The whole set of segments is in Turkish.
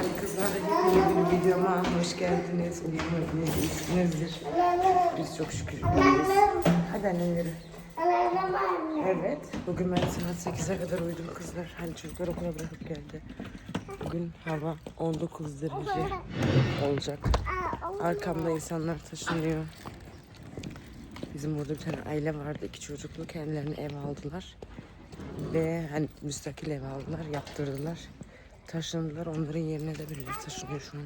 Selam kızlar. Yeni bir videoma hoş geldiniz. Hepiniz iyisinizdir. Biz çok şükür iyiyiz. Hadi annem yürü. Evet. Bugün ben saat 8'e kadar uyudum kızlar. Hani çocuklar okula bırakıp geldi. Bugün hava 19 derece olacak. Arkamda insanlar taşınıyor. Bizim burada bir tane aile vardı. iki çocuklu. Kendilerine ev aldılar. Ve hani müstakil ev aldılar. Yaptırdılar. Taşındılar. Onların yerine de birileri taşınıyor şu an.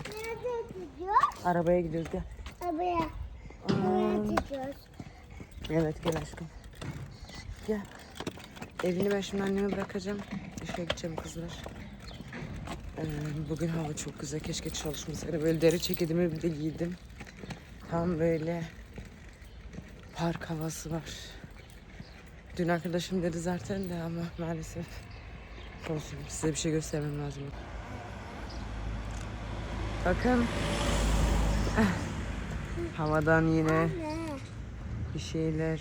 Arabaya gidiyoruz gel. Arabaya. gidiyoruz. Evet gel aşkım. Gel. Evini ben şimdi anneme bırakacağım. İşe gideceğim kızlar. Ee, bugün hava çok güzel. Keşke çalışmasaydı. Böyle deri ceketimi bir de giydim. Tam böyle park havası var. Dün arkadaşım dedi zaten de ama maalesef olsun. Size bir şey göstermem lazım. Bakın. Havadan yine bir şeyler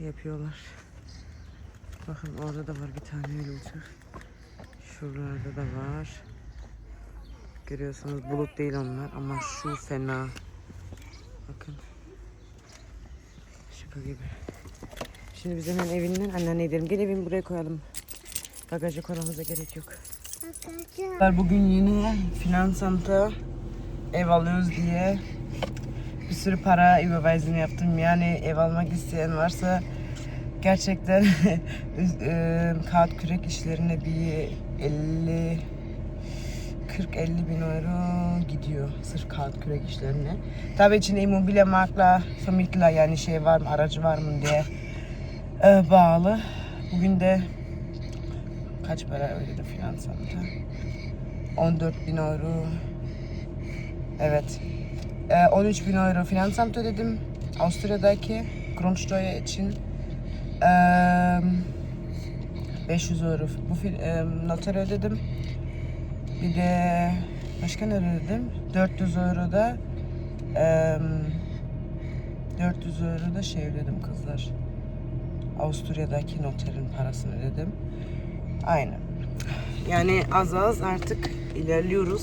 yapıyorlar. Bakın orada da var bir tane öyle uçak. Şuralarda da var. Görüyorsunuz bulut değil onlar ama şu fena. Bakın. Şaka gibi. Şimdi biz hemen evinden anneanne gidelim. Gel evimi buraya koyalım. Bagajı koymamıza gerek yok. Bakacağım. Bugün yine finansanta ev alıyoruz diye bir sürü para überweisini yaptım. Yani ev almak isteyen varsa gerçekten e, kağıt kürek işlerine bir 50 40-50 bin euro gidiyor sırf kağıt kürek işlerine. Tabii içinde immobilya makla, vermittler yani şey var mı, aracı var mı diye e, bağlı. Bugün de kaç para ödedi finansanta? 14 bin euro. Evet. Ee, 13 bin euro finansamt ödedim. Avusturya'daki Grundsteuer için. Ee, 500 euro bu e, notere ödedim. Bir de başka ne ödedim? 400 euro da e, 400 euro da şey ödedim kızlar. Avusturya'daki noterin parasını ödedim. Aynen. Yani az az artık ilerliyoruz.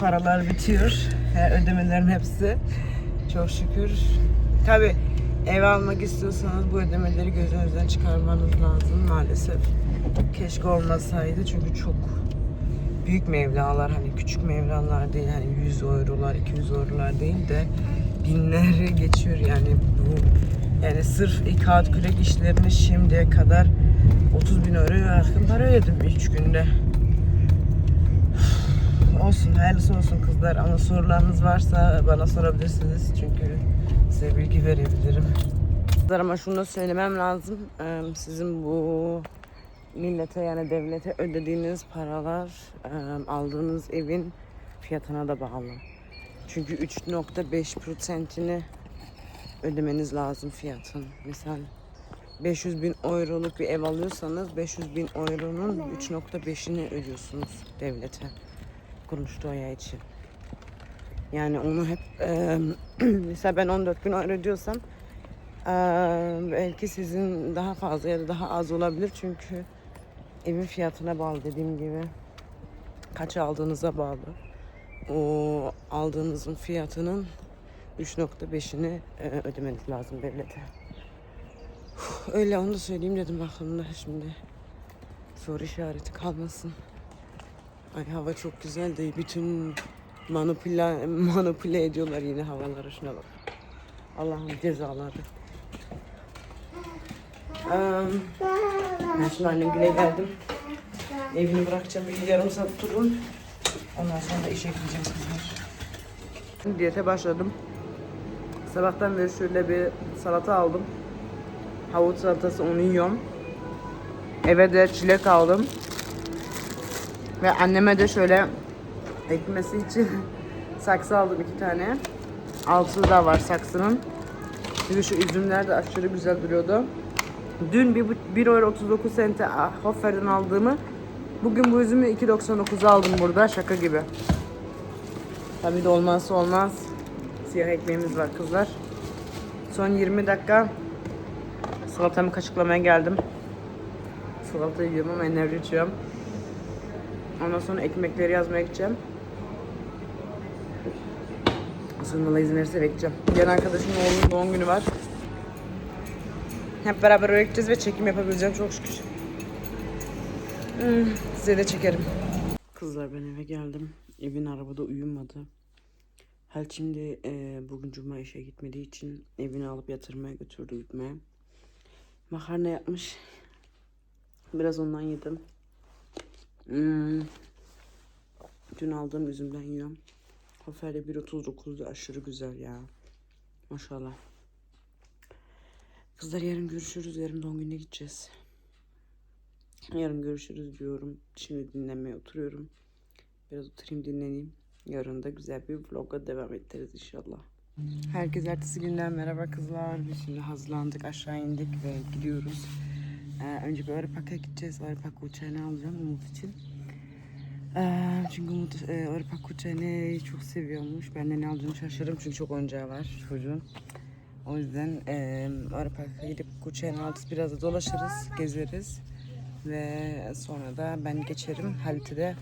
Paralar bitiyor. Her ödemelerin hepsi. Çok şükür. Tabi ev almak istiyorsanız bu ödemeleri gözünüzden çıkarmanız lazım maalesef. Keşke olmasaydı çünkü çok büyük mevlalar hani küçük mevlalar değil hani 100 eurolar 200 eurolar değil de binleri geçiyor yani bu yani sırf kağıt kürek işlerini şimdiye kadar 30 bin euroya yakın para ödedim 3 günde. Olsun, hayırlısı olsun kızlar ama sorularınız varsa bana sorabilirsiniz çünkü size bilgi verebilirim. Kızlar ama şunu da söylemem lazım. Sizin bu millete yani devlete ödediğiniz paralar aldığınız evin fiyatına da bağlı. Çünkü 3.5%'ini ödemeniz lazım fiyatın. Mesela 500 bin euroluk bir ev alıyorsanız 500 bin euronun 3.5'ini ödüyorsunuz devlete. Grundsteuer için. Yani onu hep e, mesela ben 14 bin euro ödüyorsam Ee, belki sizin daha fazla ya da daha az olabilir çünkü evin fiyatına bağlı dediğim gibi. Kaç aldığınıza bağlı. O aldığınızın fiyatının 3.5'ini e, ödemeniz lazım devlete. Öyle onu da söyleyeyim dedim aklımda şimdi. Soru işareti kalmasın. Ay hava çok güzel değil. Bütün manipüle, manipüle ediyorlar yine havalara şuna bak. Allah'ın cezaları. Ben şimdi annem güne geldim. Evini bırakacağım. Bir yarım saat durun. Ondan sonra da işe gideceğim kızlar. Diyete başladım. Sabahtan beri şöyle bir salata aldım. Havuç salatası onu yiyorum. Eve de çilek aldım. Ve anneme de şöyle ekmesi için saksı aldım iki tane. Altı da var saksının. Çünkü şu üzümler de aşırı güzel duruyordu. Dün 1 euro 39 sente Hoffer'den aldığımı bugün bu üzümü 2.99 aldım burada şaka gibi. Tabii de olmazsa olmaz. Siyah ekmeğimiz var kızlar. Son 20 dakika salatamı kaşıklamaya geldim. Salata yiyorum ama enerji içiyorum. Ondan sonra ekmekleri yazmaya gideceğim. Sonra izin verirse bekleyeceğim. Diğer arkadaşımın oğlunun doğum günü var. Hep beraber oraya gideceğiz ve çekim yapabileceğim çok şükür. Hmm, size de çekerim. Kızlar ben eve geldim. Evin arabada uyumadı. Hal şimdi e, bugün cuma işe gitmediği için evini alıp yatırmaya götürdü uyutmaya. Makarna yapmış. Biraz ondan yedim. Hmm. Dün aldığım üzümden yiyorum. Hofer'de 1.39'du aşırı güzel ya. Maşallah. Kızlar yarın görüşürüz. Yarın doğum gününe gideceğiz. Yarın görüşürüz diyorum. Şimdi dinlemeye oturuyorum. Biraz oturayım dinleneyim. Yarın da güzel bir vloga devam ederiz inşallah. Herkese ertesi günden merhaba kızlar. Biz şimdi hazırlandık aşağı indik ve gidiyoruz. Ee, önce bir Arapak'a gideceğiz. Arapak uçağını alacağım Umut için. Ee, çünkü Umut e, Arpak uçağını çok seviyormuş. Ben de ne alacağımı şaşırdım çünkü çok oyuncağı var çocuğun. O yüzden e, Arapak'a gidip uçağını alırız. Biraz da dolaşırız, gezeriz. Ve sonra da ben geçerim. Halit'i de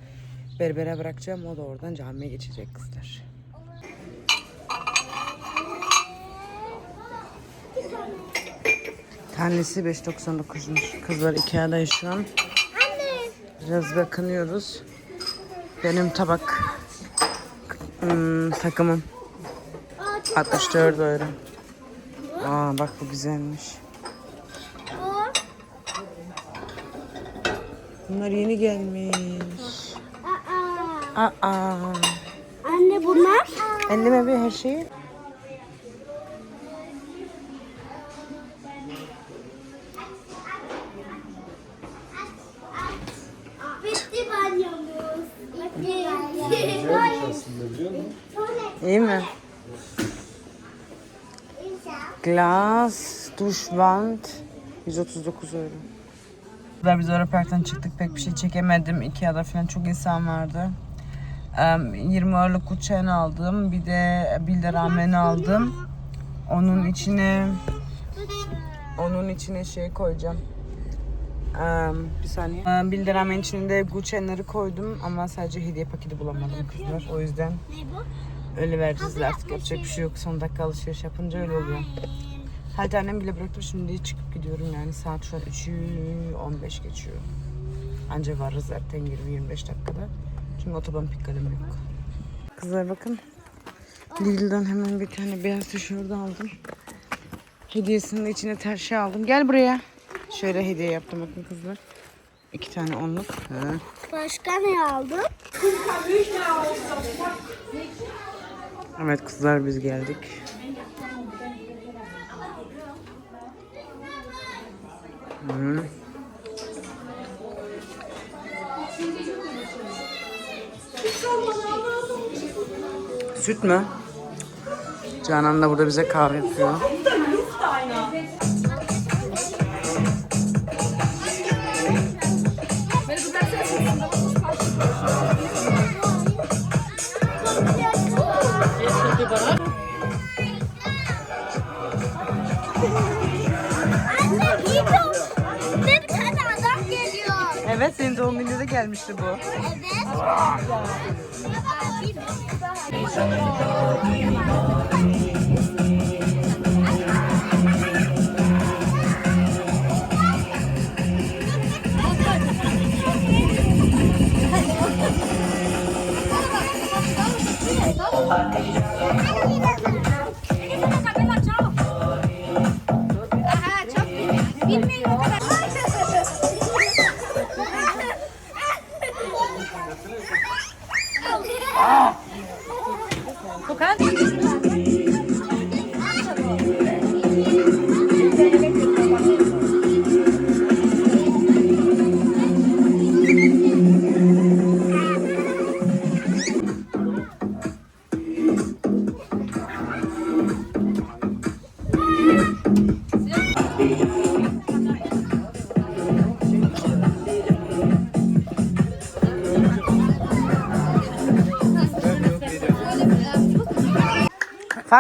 berbere bırakacağım. O da oradan camiye geçecek kızlar. Tanesi 5.99'muş. Kızlar Ikea'dayız şu an. Biraz bakınıyoruz. Benim tabak hmm, takımım 64 euro. Aa bak bu güzelmiş. Bunlar yeni gelmiş. Aa. Aa. Anne bunlar? Elleme bir her şeyi. Duschwand 139 euro. Biz Europa Park'tan çıktık pek bir şey çekemedim. Ikea'da falan çok insan vardı. Em, 20 euroluk uçağını aldım. Bir de Bilde ramen aldım. Onun içine onun içine şey koyacağım. Bir saniye. Em, Bilde ramen içine de guçenleri koydum ama sadece hediye paketi bulamadım kızlar. O yüzden Ne bu? öyle vereceğiz artık yapacak bir şey yok. Son dakika alışveriş yapınca öyle oluyor. Hatta annem bile bıraktım şimdi çıkıp gidiyorum yani saat şu an 3'ü 15 geçiyor. Anca varız zaten 20-25 dakikada. Çünkü otoban pikkadım yok. Kızlar bakın. Lidl'den hemen bir tane beyaz tişört aldım. Hediyesinin içine ter şey aldım. Gel buraya. Şöyle hediye yaptım bakın kızlar. İki tane onluk. Ha. Başka ne aldın? Evet kızlar biz geldik. Süt mü? Canan da burada bize kahve yapıyor. Evet senin doğum gününde de gelmişti bu. Fangst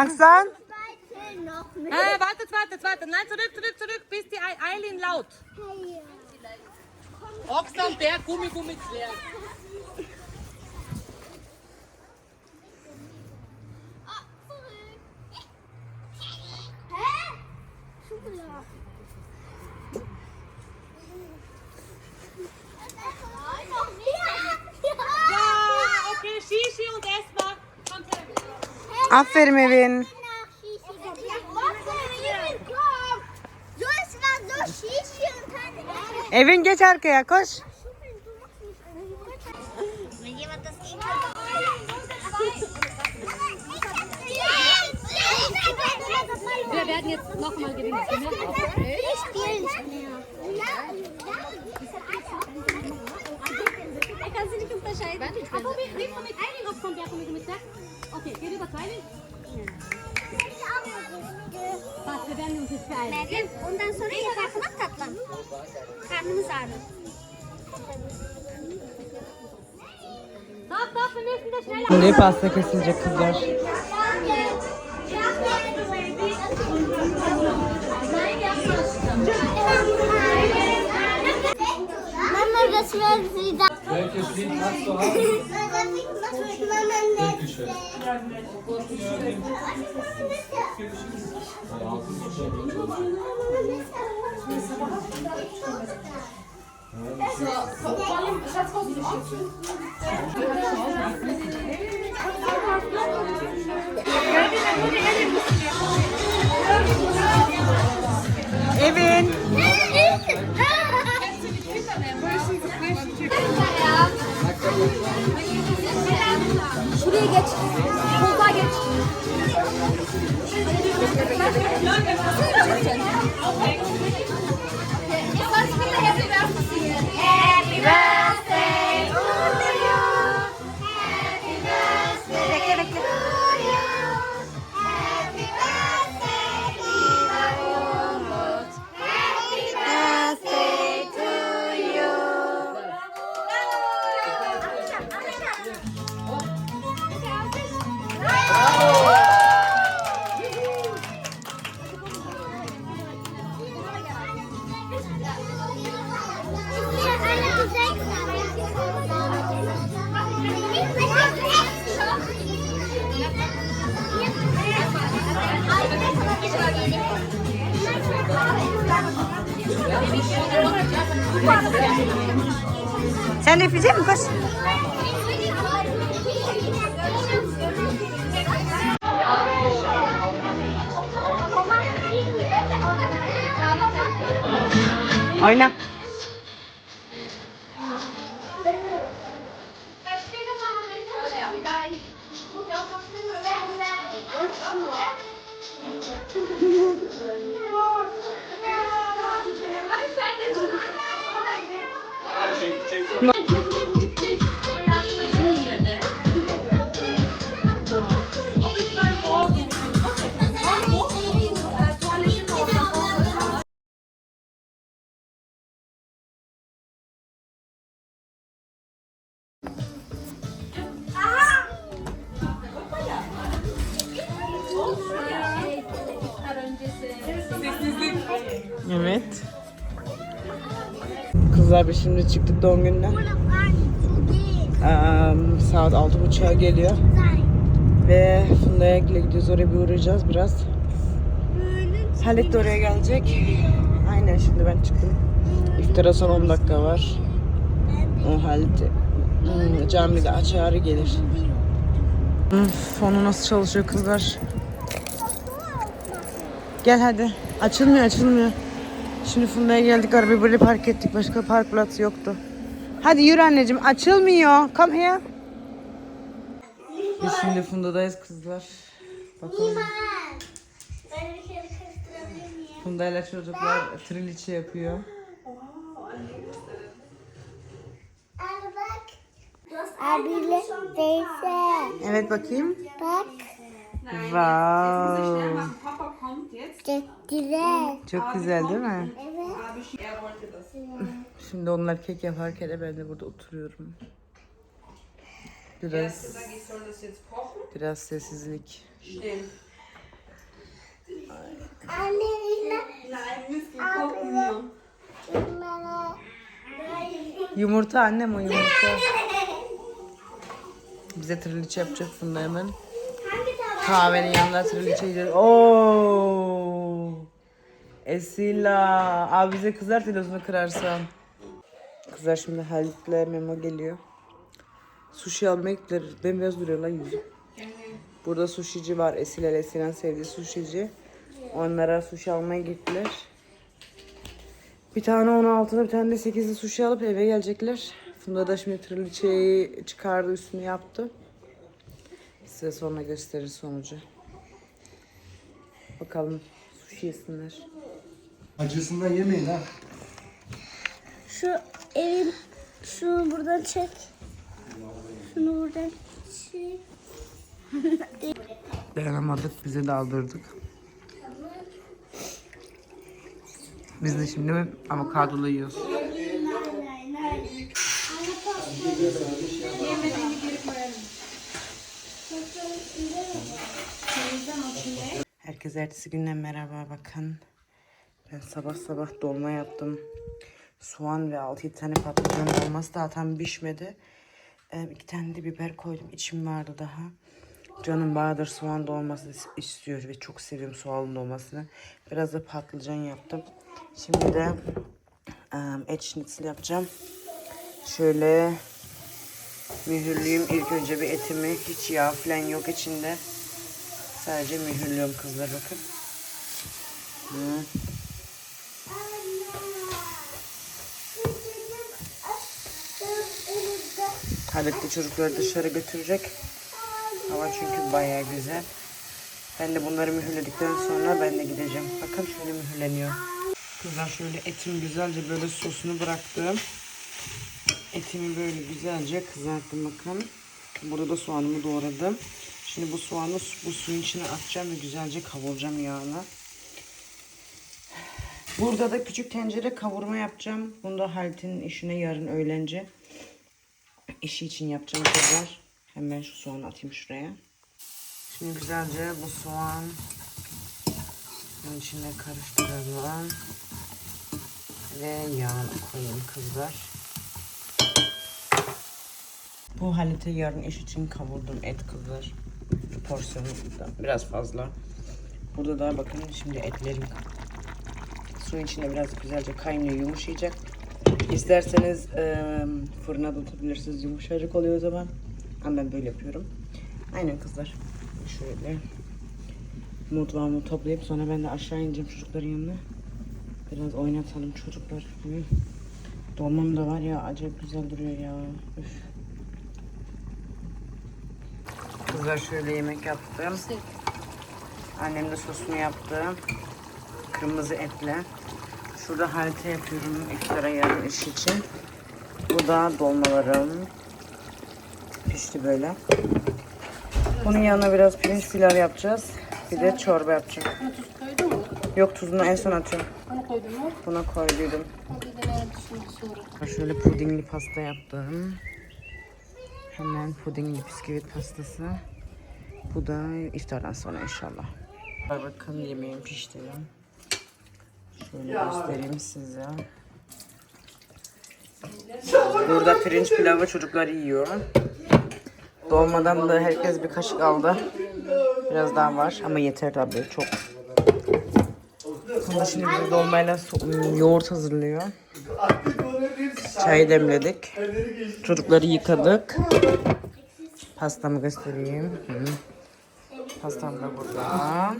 du an? Aferin Evin. Evin geç arkaya koş. Was, wir werden uns jetzt beeilen. Meryem, ondan sonra yatakına katlan. Karnımız ağrıyor. Ne pasta kesilecek kızlar. Mama. Welches Lied hast du haben? Dankeschön. Evin. Şuraya geç. Koltuğa geç. Happy Sen üfleyecek misin? Koş. Oyna. Biz şimdi çıktık doğum gehen. Eee, saat 6.30'a geliyor. Ve Funda'ya gidiyoruz. Oraya bir uğrayacağız biraz. Halit de oraya gelecek. Aynen şimdi ben çıktım. İftara son 10 dakika var. O Halit hmm, camide açar gelir. Fonu nasıl çalışıyor kızlar? Gel hadi. Açılmıyor açılmıyor. Şimdi Funda'ya geldik arabayı böyle park ettik. Başka park plası yoktu. Hadi yürü anneciğim açılmıyor. Come here. Biz şimdi Funda'dayız kızlar. Bakalım. Funda ile çocuklar triliçe yapıyor. Abiyle teyze. Evet bakayım. Bak. Wow. Papa kommt jetzt. Çok güzel. Çok güzel değil mi? Evet. Er wollte das. Şimdi onlar kek yaparken de ben de burada oturuyorum. Biraz Sag, ich soll das jetzt kochen? biraz sessizlik. Still. Anne yine. Nein, Whisky kochen wir. Bana. Yumurta annem o yumurta. Bize triliçe yapacak Funda hemen. Kahvenin yanına triliçe yiyeceğiz. Oo. Esila. Abi bize kızar telefonu kırarsan. Kızlar şimdi Halit'le Memo geliyor. Sushi almaya gittiler. Bembeyaz duruyor lan yüzü. Burada sushici var. Esila ile Esila'nın sevdiği sushici. Onlara sushi almaya gittiler. Bir tane 16'da bir tane de 8'de sushi alıp eve gelecekler. Funda da şimdi triliçeyi çıkardı üstünü yaptı. Size sonra gösterir sonucu. Bakalım sushi yesinler. Acısından yemeyin ha. Şu evin şunu buradan çek. Şunu buradan çek. Dayanamadık, bize de aldırdık. Biz de şimdi avokadolu yiyoruz. Herkese ertesi günden merhaba bakın. Ben sabah sabah dolma yaptım. Soğan ve 6-7 tane patlıcan dolması daha tam pişmedi. Ee, iki tane de biber koydum. İçim vardı daha. Canım Bahadır soğan dolması istiyor ve çok seviyorum soğan dolmasını. Biraz da patlıcan yaptım. Şimdi de em, et schnitzel yapacağım. Şöyle mühürlüyüm ilk önce bir etimi. Hiç yağ falan yok içinde. Sadece mühürlüyorum kızlar bakın. Hı. Halit çocukları dışarı götürecek. Hava çünkü bayağı güzel. Ben de bunları mühürledikten sonra ben de gideceğim. Bakın şöyle mühürleniyor. Kızlar şöyle etim güzelce böyle sosunu bıraktım. Etimi böyle güzelce kızarttım bakın. Burada da soğanımı doğradım. Şimdi bu soğanı bu suyun içine atacağım ve güzelce kavuracağım yağla. Burada da küçük tencere kavurma yapacağım. Bunu da Halit'in işine yarın öğlence işi için yapacağım kızlar. Hemen şu soğanı atayım şuraya. Şimdi güzelce bu soğan bunun içine karıştıralım. Ve yağını koyayım kızlar. Bu halite yarın iş için kavurdum et kızlar. Porsiyonu da biraz fazla. Burada da bakın şimdi etlerim suyun içinde biraz güzelce kaynıyor yumuşayacak. İsterseniz eee fırına da tutabilirsiniz yumuşacık oluyor o zaman. Ama ben böyle yapıyorum. Aynen kızlar. Şöyle mutfağımı toplayıp sonra ben de aşağı ineceğim çocukların yanına. Biraz oynatalım çocuklar. Hı. Dolmam da var ya acayip güzel duruyor ya. Üf. Kızlar şöyle yemek yaptım. Annem de sosunu yaptı. Kırmızı etle. Şurada harita yapıyorum iftara yarın iş için. Bu da dolmalarım. Pişti böyle. Bunun yanına biraz pirinç pilav yapacağız. Bir de çorba yapacağım. Buna tuz koydun mu? Yok tuzunu en son atıyorum. Onu koydun mu? Buna koyduydum. Şöyle pudingli pasta yaptım. Hemen pudingli bisküvit pastası. Bu da iftardan sonra inşallah. Bakın yemeğim pişti. Şöyle göstereyim size. Burada pirinç pilavı çocuklar yiyor. Dolmadan da herkes bir kaşık aldı. Biraz daha var ama yeter tabii çok. Bunda şimdi bize dolmayla so- yoğurt hazırlıyor. Çay demledik. Çocukları yıkadık. Pastamı göstereyim. Hı. Pastam da burada.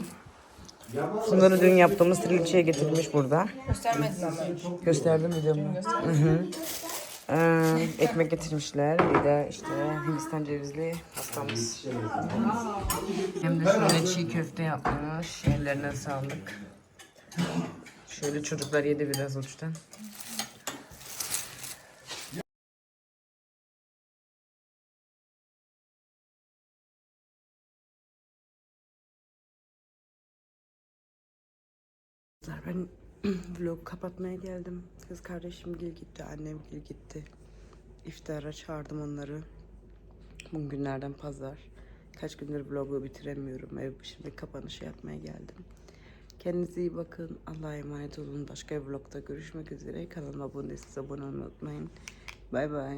Bunları dün yaptığımız trilçeye getirmiş burada. Göstermedin ama. Gösterdim videomu. Hı hı. Ee, ekmek getirmişler. Bir de işte Hindistan cevizli pastamız. Hem de şöyle çiğ köfte yapmış. Ellerine sağlık. Şöyle çocuklar yedi biraz uçtan. Ben vlog kapatmaya geldim. Kız kardeşim gel gitti, annem gel gitti. İftara çağırdım onları. Bugün günlerden pazar. Kaç gündür vlogu bitiremiyorum. Ev şimdi kapanışı yapmaya geldim. Kendinize iyi bakın. Allah'a emanet olun. Başka bir vlogda görüşmek üzere. Kanalıma abone değilseniz abone olmayı unutmayın. Bay bay.